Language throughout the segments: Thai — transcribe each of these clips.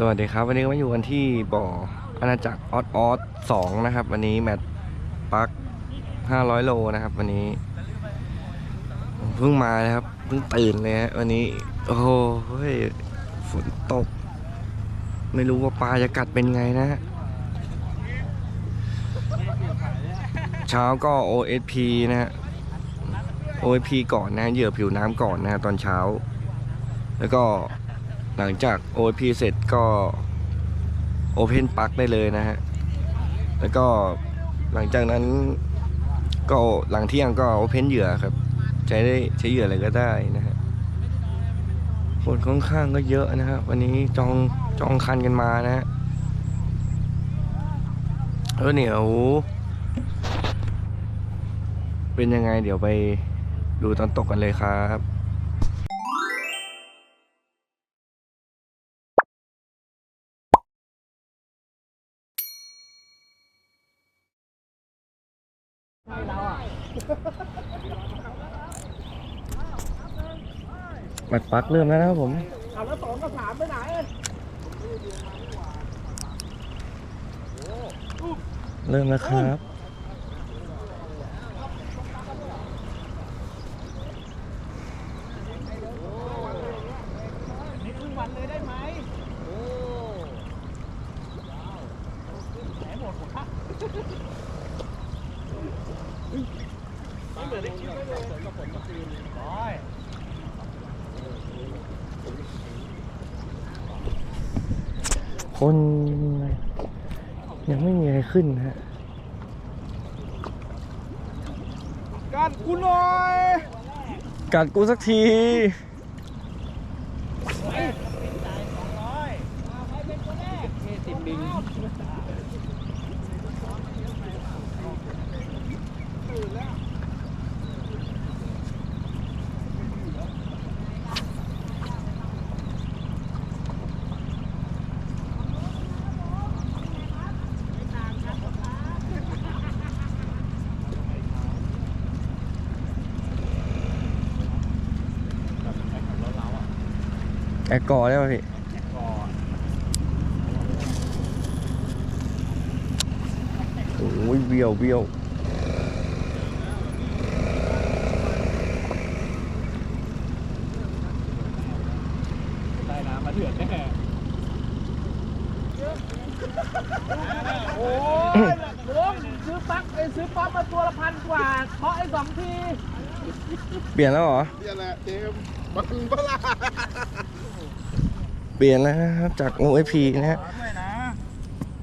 สวัสดีครับ วันนี้ก็มาอยู่กันที่บ่ออาณาจักรออสออสสองนะครับ วันนี้แมตช์ปัก500โลนะครับ วันนี้เพิ่งมาเลยครับเพิ่งตื่นเลยฮะวันนี้ โอ้โหเฮ้ยฝนตก ไม่รู้ว่าปลาจะกัดเป็นไงนะฮะเช้าก็ OSP นะฮะ OSP ก่อนนะเหยื่อผิวน้ำก่อนนะฮะตอนเช้า แล้วก็ หลังจาก OP เสร็จก็ Open ปลั๊กได้เลยนะฮะ แล้วก็หลังจากนั้นก็หลังเที่ยงก็ Open เหยื่อครับ ใช้ได้ใช้เหยื่ออะไรก็ได้นะฮะคนค่อนข้างก็เยอะนะครับ วันนี้จองจองคันกันมานะฮะเออเหนียวเป็นยังไงเดี๋ยวไปดูตอนตกกันเลยครับ บัดปลักเริ่มแล้วนะครับผมเอาแล้วสองกับสามไปไหนเริ่มแล้วครับ นี่ครึ่งวันเลยได้ไหมโอ้แหมหมดผมพักไม่เหมือนได้คิดไว้เลยเหมือนกับผมเมื่อคืนร้อย คนยังไม่มีอะไรขึ้นนะฮะ กันกูหน่อย กัดกูสักที ติดบิง แอลกอร์ได้ป่ะพี่โอ้ยเบี้ยวเบี้ยวได้น้ำมาเดือดแน่โอ้ยลุงซื้อปักไอ้ซื้อป๊อปมาตัวละพันกว่าเพราะไอ้สองที เปลี่ยนแล้วเหรอนี่แหละเจมส์มันเปล่า เปลี่ยนแล้วนะครับจาก OFP นะฮะด้วยนะ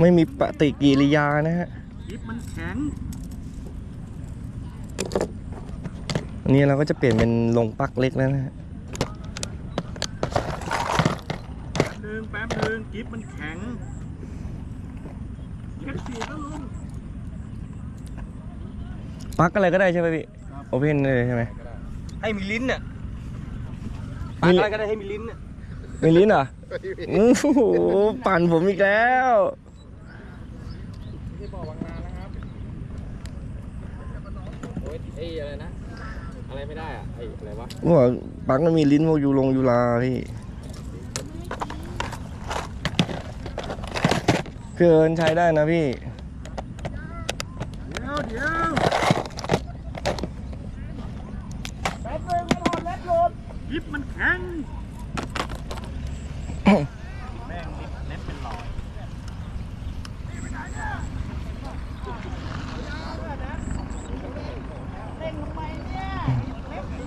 ไม่มีปฏิกิริยานะฮะยิบมันแข็งอันนี้เราก็จะเปลี่ยนเป็นลงปลักเล็กแล้วนะฮะแป๊บนึงแป๊บนึงกิฟมันแข็งเช็คสีแล้วลุงปลักอะไรก็ได้ใช่ไหมพี่โอเพนเลยใช่ไหมให้มีลิ้นน่ะมีปากอะไรก็ได้ให้มีลิ้นน่ะ มีลิ้นเหรออื้อโหปั่นผมอีกแล้วที่บอกวางนานนะครับโอ้ยไอ้อะไรนะ อะไรไม่ได้อะไอ้อะไรวะว่าปลักมันมีลิ้นพวกยูลงยูลาพี่เกินใช้ได้นะพี่ เดี๋ยวเดี๋ยวแป๊บนึงมันหอดเล็บหลุดยิบมันแข็ง แม่งลิบเล็บเป็นรอยเล่นทำไมเนี่ยเล็บสี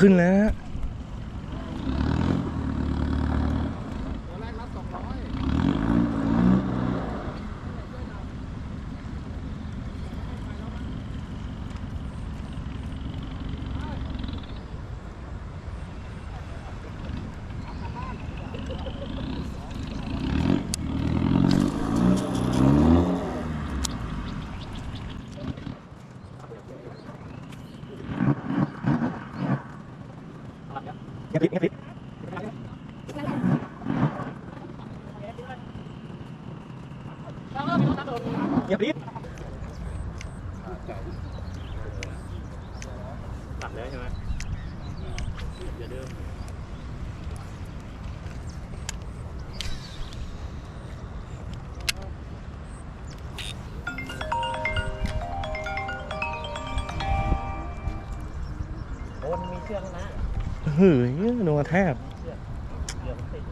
ขึ้นแล้วฮะ เงียบพริ เฮ้ยนกระแทบเชือกเรือมันติด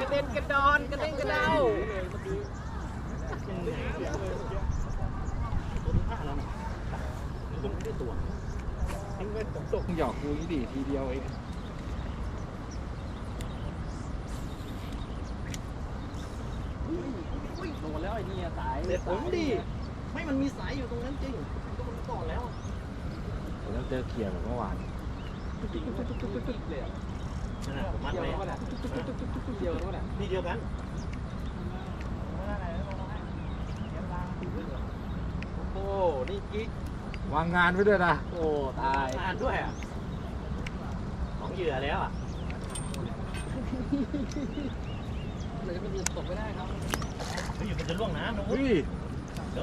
กระเด็นกระดอนกระเด็นกระเดาตัวนี้ตัวทิ้งไว้ผมตกหยอกกูนี่ดิทีเดียวเอง ดนแล้วไอ้นี่สายเด็ดผมดิไม่มันมีสายอยู่ตรงนั้นจริงก็มันต่อแล้วแล้วเจอเขียแบบเมื่อวานเลยอะผมมัดไว้เดียวกันนี่เดียวกันโอ้นี่กิ๊กวางงานไว้ด้วยนะโอ้ตายอ่านด้วยอะของเหยื่อแล้วอะ เลยมันจะตกไม่ได้ครับเฮ้ยมันจะล่วงน้ำนะเว้เฮ้ยย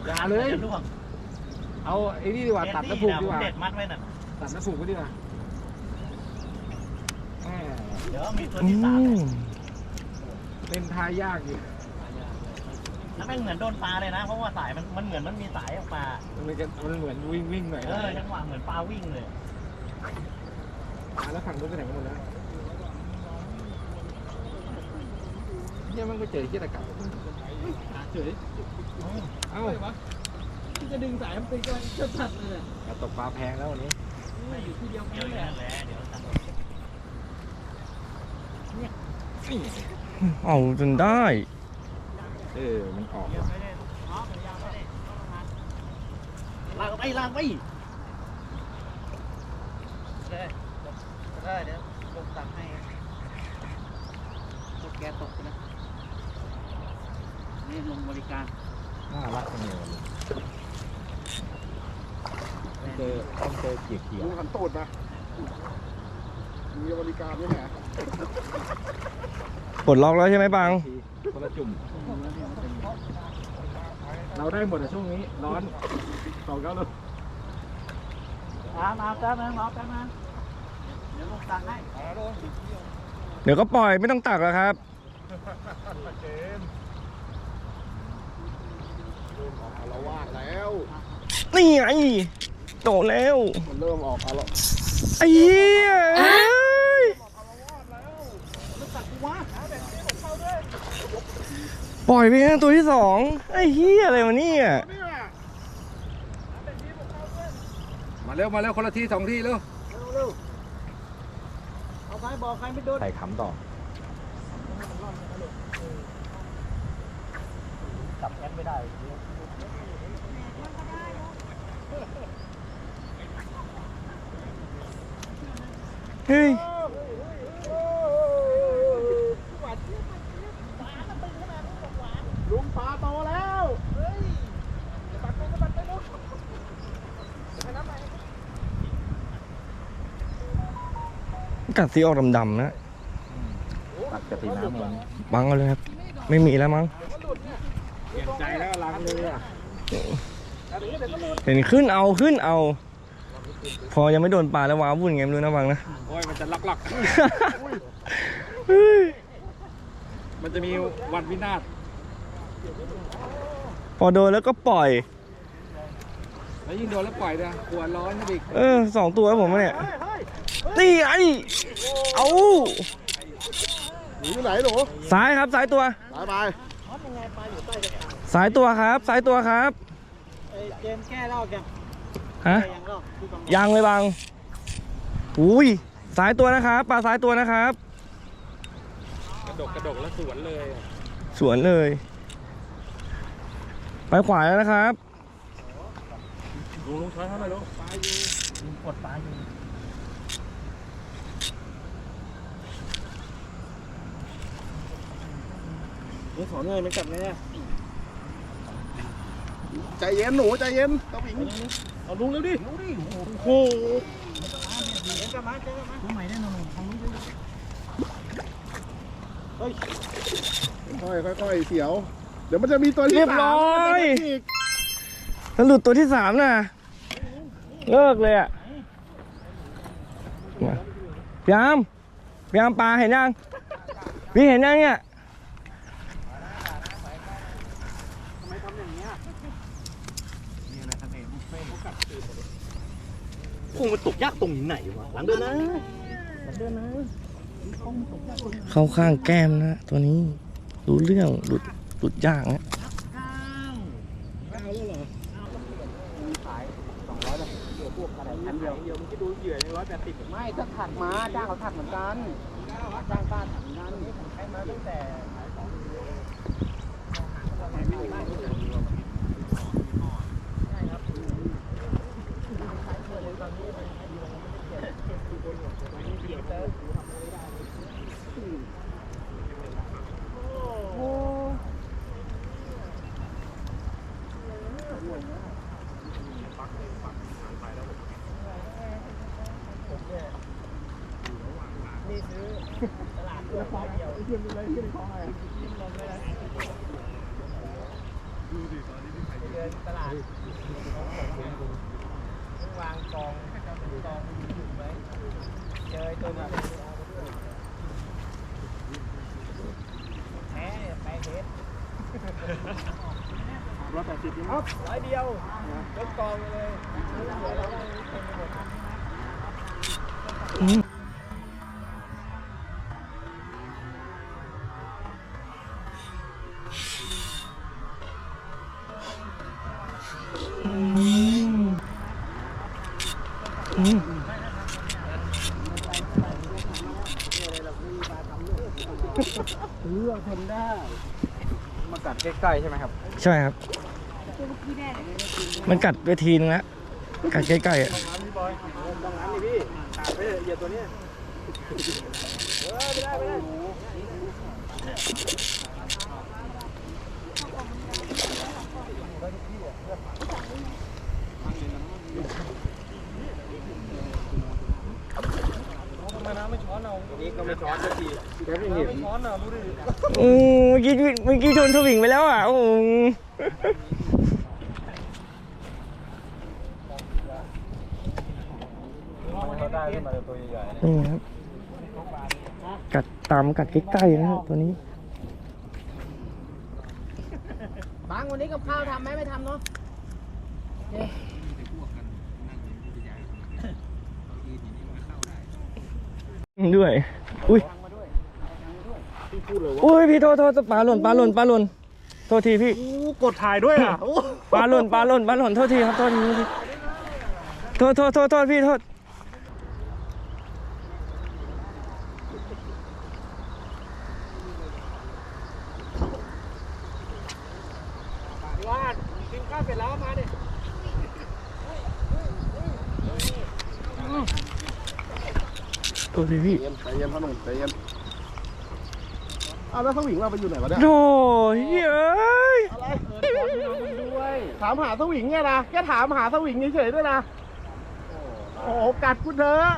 อย่าเลยจะล่วงเอาไอ้นี่ดีกว่าตัดน้ำผูกดีกว่า เด็ดมัดไว้น่ะตัดน้ำผูกไว้ดีกว่าแหมเดี๋ยวมีตัวอืที่สามมเป็นทายากอยู่แล้วแม่งเหมือนโดนปลาเลยนะ เพราะว่าสายมันมันเหมือนมันมีสายออกมา มันจะมันเหมือนวิ่งวิ่งหน่อยเออจังหวะเหมือนปลาวิ่งเลยมาแล้วฝั่งนู้นไปไหนกันหมดแล้ว เนี่ยมันก็เจอที่ตะกับเฉยเอ้าที่จะดึงสายมันเป็นก็จะตัดเลยกระตกปลาแพงแล้ววันนี้อยู่ที่เดียวกันแหละเดี๋ยวตัดเอาจนได้ เออ มันออกเดี๋ยวลากไปลากไปเลยได้เดี๋ยวลงตักให้พวกแกตกนะ นี่ลงบริการน่ารักจังเลยวันนี้ต้องเจอต้องเจอเขียวเขียวดูหันตูดนะมีบริการด้วยนะปลดล็อกแล้วใช่ไหมปังทีคนละจุ่ม เราได้หมดอะช่วงนี้ ร้อนสองเก้าเลยมามาแป๊บนึงรอแป๊บนึงเดี๋ยวลงตักให้เดี๋ยวก็ปล่อยไม่ต้องตักแล้วครับ อารวาสแล้ว นี่ไงโตแล้ว มันเริ่มออกอารวาสไอ้เหี้ยเอ้ยปล่อยไปนะตัวที่สองไอ้เหี้ยอะไรวะเนี่ยมาเร็วมาเร็วคนละที่สองที่เร็วเอาใครบอกใครไม่โดนใส่ขำต่อจับแอนไม่ได้ เฮ้ยลุงปลาโตแล้วกัดสีออกดำๆนะตัดกระติน้ำมันบังเอาเลยครับ ไม่มีแล้วมั้งเปลี่ยนใจแล้วล้างเลยอะเห็นขึ้นเอาขึ้นเอา พอยังไม่โดนปลาแล้วว้าวุ่นไงไม่รู้นะบังนะ โอ้ยมันจะลักลักมันจะมีวันวินาศพอโดนแล้วก็ปล่อย แล้วยิ่งโดนแล้วปล่อยนะกลัวร้อนนะอีกเออสองตัวแล้วผมวะเนี่ยนี่ไอ้เอาหนีอยู่ไหนหนูซ้ายครับซ้ายตัวบายบายซ้ายตัวครับซ้ายตัวครับเกมแก้รอบยังฮะแก้ยังรอบที่กำหนดยังเลยบังอุ้ย ซ้ายตัวนะครับปลาซ้ายตัวนะครับ กระดกกระดกแล้วสวนเลยสวนเลย ไปขวาแล้วนะครับลุงลุงช้อนเข้ามาลุงกดปลาอยู่นี่ขอเงยมันกลับไงเนี่ยใจเย็นหนูใจเย็นตะหวิงเอาลุงเร็วดิลุงดิโอ้โห เจ๊กลับมาเจ๊กลับมาทำไมได้นอนทางนู้นเฮ้ยค่อยๆค่อยๆเสียว เดี๋ยวมันจะมีตัวที่เรียบสามร้อยมันจะอีกแล้วหลุดตัวที่สามน่ะ เลิกเลยอะมาพี่อามพี่อามปลาเห็นยังพี่เห็นยังเนี่ย โอ้มันตกยากตรงไหนวะหลังเดินนะเข้าข้างแก้มนะตัวนี้รู้เรื่องหลุดหลุดยากนะไม่ถ้าถักมาจ้างเขาถักเหมือนกันจ้างป้าถักเหมือนกันให้มาตั้งแต่ ดูตอนนี้พี่นตลาดวางกอง เฮ้ไปเฮ็ดร้อยแปดสิบครับร้อยเดียวยกกองเลย มากัดใกล้ๆใช่ไหมครับ ใช่ครับ มันกัดไปทีนึงแล้วกัดใกล้ๆอะนี่ ก็ไม่ช้อนสักทีแค่ไม่เห็นโอ้เมื่อกี้เมื่อกี้ชนสวิงไปแล้วอะโอ้โหเขาได้ขึ้นมาตัวใหญ่นี่ครับ กัดตามกัดใกล้ๆนะครับตัวนี้บางวันนี้กับข้าวทำไหมไม่ทำเนาะ ด้วย อุ้ยอุ้ยพี่โทษโทษปลาหล่นปลาหล่นปลาหล่นโทษทีพี่ กดถ่ายด้วยอะปลาหล่นปลาหล่นปลาหล่นโทษทีครับโทษทีโทษโทษโทษโทษพี่โทษ ว่ากินข้าวเสร็จแล้วมาดิ โทษทีพี่ใจเย็นใจเย็นพ่อหนุ่มใจเย็นอ้าวแล้วสวิงเราไปอยู่ไหนวะเนี่ยโอ้ยเอ้ยถามหาสวิงเนี่ยนะแค่ถามหาสวิงเฉยๆด้วยนะ โอ้โหกัดกูเถอะ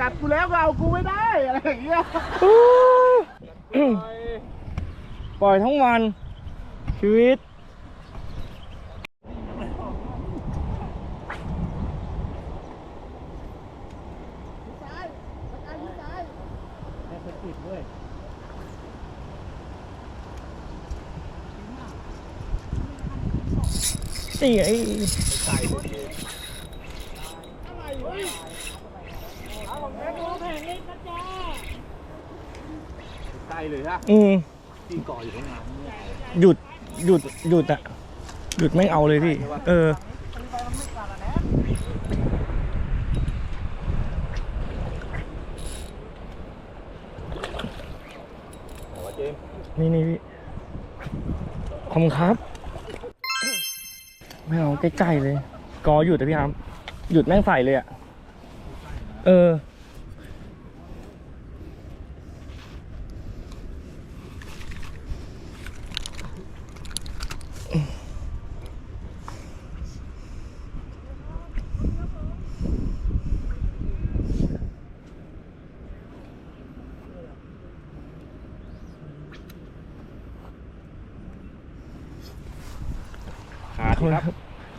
กัดกูแล้วก็เอากูไม่ได้ อะไรอย่างเงี้ยอู้ปล่อยทั้งวัน ชีวิต นี่ไงใกล้เลยฮะอืมที่เกาะอยู่ข้างหลังหยุดหยุดหยุดอะหยุดไม่เอาเลยพี่ เออนี่นี่พี่ขอบคุณครับ ไม่เอาใกล้ๆเลย กอหยุดแต่พี่อาร์มหยุดแม่งใส่เลยอะเออ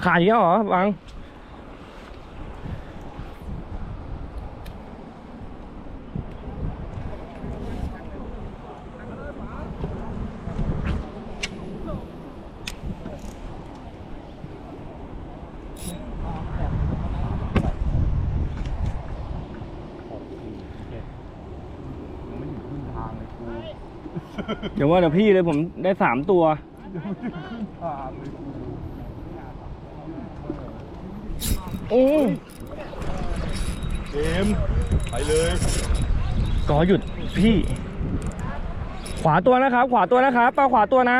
ขาดเยอะเหรอบังเดี๋ยวว่าแต่พี่เลยผมได้สามตัวโอ้เกมไปเลยกอหยุดพี่ ขวาตัวนะครับ ขวาตัวนะครับปลาขวาตัวนะ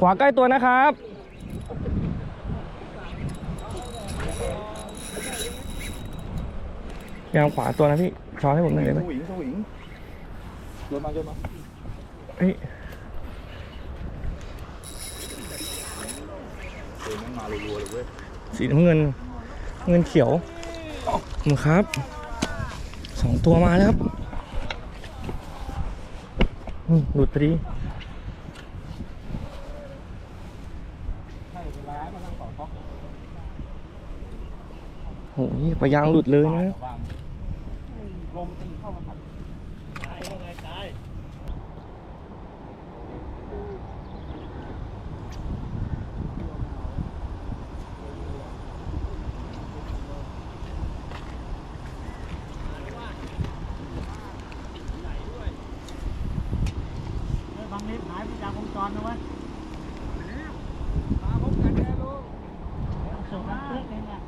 ขวาใกล้ตัวนะครับ ยางขวาตัวนะพี่ช้อนให้ผมหน่อยได้ไหมสวิงสวิงโยนมาโยนมาเฮ้ยเกมมันมารัวๆเลยเว้ยสีน้ำเงิน เงินเขียวมครับสองตัวมาแล้วครับหลุดพอดีโอ้ยปลายางหลุดเลยนะบางนิดหายไปจากวงจรนะเว้ยส่งกันเพื่อนเลยเนี่ย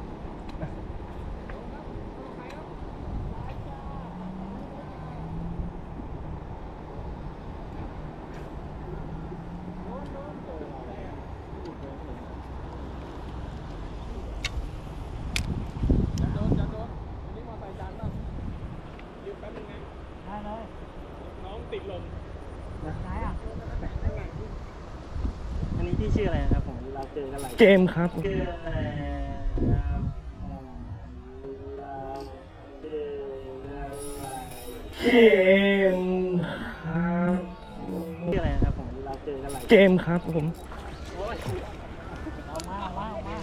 ได้เลย น้องติดลมไหนอะ อันนี้พี่ชื่ออะไรนะครับผมเรา เจอกันหลายเกมครับชื่ออะไรนะครับเราเจอกันหลายเกมครับชื่ออะไรนะครับผมเราเจอกันหลายเกมครับผม เอามาเอามาเอามา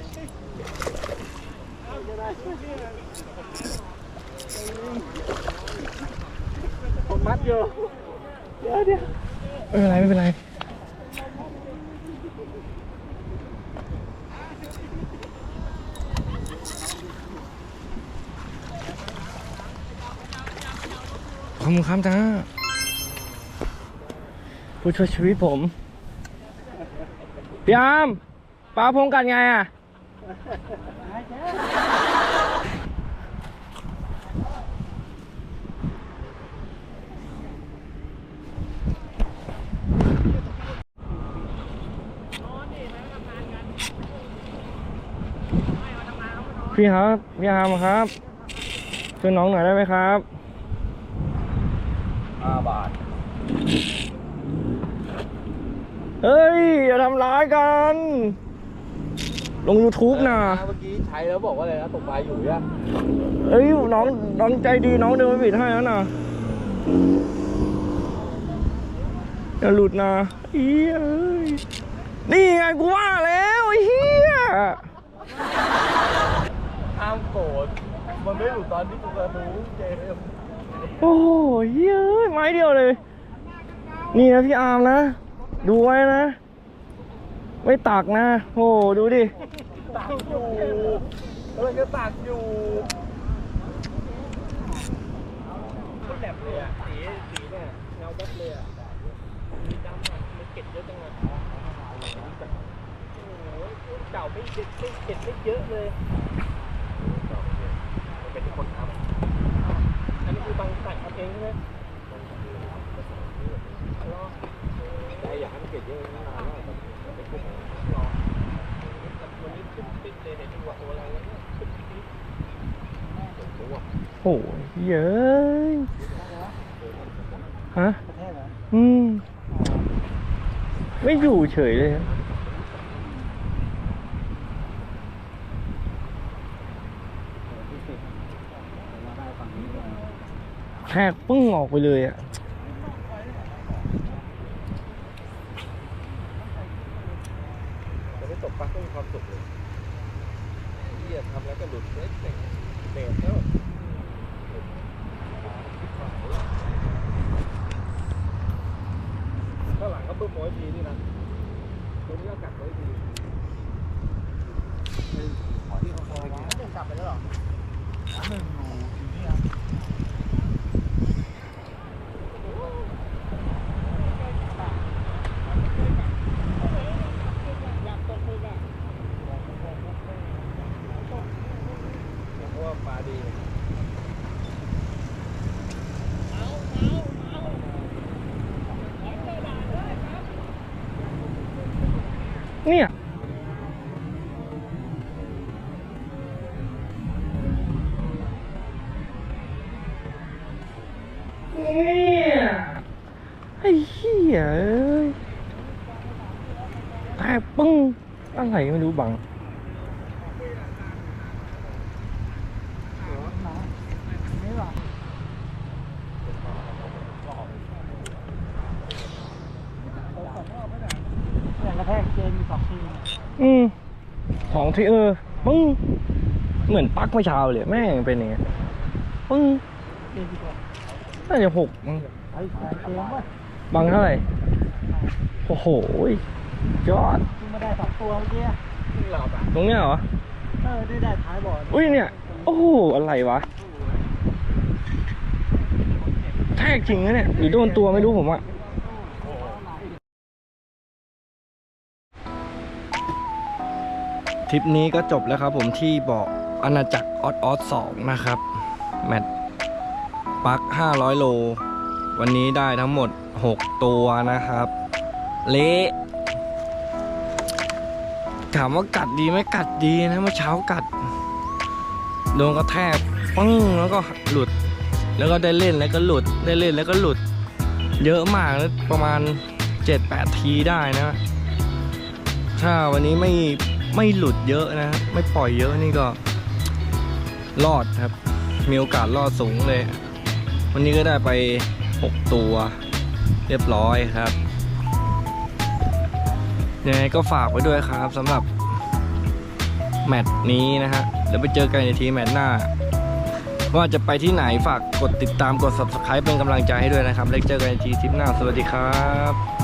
ผมมัดอยู่เดี๋ยวเดี๋ยว ไม่เป็นไรไม่เป็นไร ขอบคุณครับจ้าผู้ช่วยชีวิตผม พี่อามปลาพงกันไงอะ พี่ครับ พี่อามครับ ช่วยน้องหน่อยได้ไหมครับ ห้าบาท เฮ้ย อย่าทำร้ายกัน ลง YouTube นะ เมื่อกี้ใช้แล้วบอกว่าอะไรนะตกปลาอยู่เนี่ยเอ้ย น้อง น้องใจดีน้องเดินมาบิดให้แล้วนะ อย่าหลุดนะเอียเอ้ย นี่ไงกูว่าแล้วไอ้เฮียห้ามโกรธมันไม่อยู่ตอนที่กูกระทู้เกม โอ้โหเฮียเอ้ยไม้เดียวเลย นี่นะพี่อาร์มนะ ดูไว้นะ ไม่ตักนะ โอ้โหดูดิตากอยู่กำลังจะตากอยู่แหลมเลยอะสีสีเนี่ยเงาแบ๊บเลยอะสีดำอะมันเก็ดเยอะจังอะโอ้โหเก่าไม่เก็ดไม่เก็ดไม่เยอะเลยมันเป็นคนทำอันนี้คือบางใส่ทำเองใช่ไหมใจอยากให้มันเก็ดเยอะนานแล้วแต่เป็นพวกรอ วันนี้ขึ้นติ๊กเลยเห็นว่าโอ้อะไรแล้วเนี่ยขึ้นติ๊กตัว โอ้ยเย้ยฮะ อืม ไม่ อยู่เฉยเลยแทกปึ้งออกไปเลยอะตกปลาก็มีความสุขเลยเฮียทำแล้วก็หลุดเล็กเด็กเด็กแล้วข้างหลังก็ปุ๊บโอยพีนี่นะตรงนี้ก็กัดโอยพี กลับไปแล้วเหรอ เพราะว่าปลาดี เนี่ย ที่เออปึ้งเหมือนปลั๊กเมื่อเช้าเลยแม่งเป็นอย่างเงี้ยปึ้งเจนดีกว่าน่าจะหกมั้งไอ้สายเจนว่าบังเท่าไหร่โอ้โหยอดขึ้นมาได้สองตัวเมื่อกี้ซึ่งเราแบบตรงเนี้ยเหรอเออได้ได้ท้ายบอลอุ้ยเนี่ยโอ้โหอะไรวะแทกจริงนะเนี่ยหรือโดนตัวไม่รู้ผมอะ ทริปนี้ก็จบแล้วครับผมที่เบาะอาณาจักรออสออสสองนะครับ แมตช์ปลั๊ก500 โล วันนี้ได้ทั้งหมด 6 ตัวนะครับ เละถามว่ากัดดีไหมกัดดีนะเมื่อเช้ากัด โดนกระแทกปึ้งแล้วก็หลุด แล้วก็ได้เล่นแล้วก็หลุดได้เล่นแล้วก็หลุด เยอะมากนะประมาณ 7-8 ทีได้นะ ถ้าวันนี้ไม่ ไม่หลุดเยอะนะไม่ปล่อยเยอะนี่ก็รอดครับ มีโอกาสรอดสูงเลย วันนี้ก็ได้ไป 6 ตัว เรียบร้อยครับยังไงก็ฝากไว้ด้วยครับสำหรับ แมตช์นี้นะฮะเดี๋ยวไปเจอกันในทีแมตช์หน้า ว่าจะไปที่ไหนฝากกดติดตามกด subscribe เป็นกำลังใจให้ด้วยนะครับ แล้วเจอกันในทีทริปหน้า สวัสดีครับ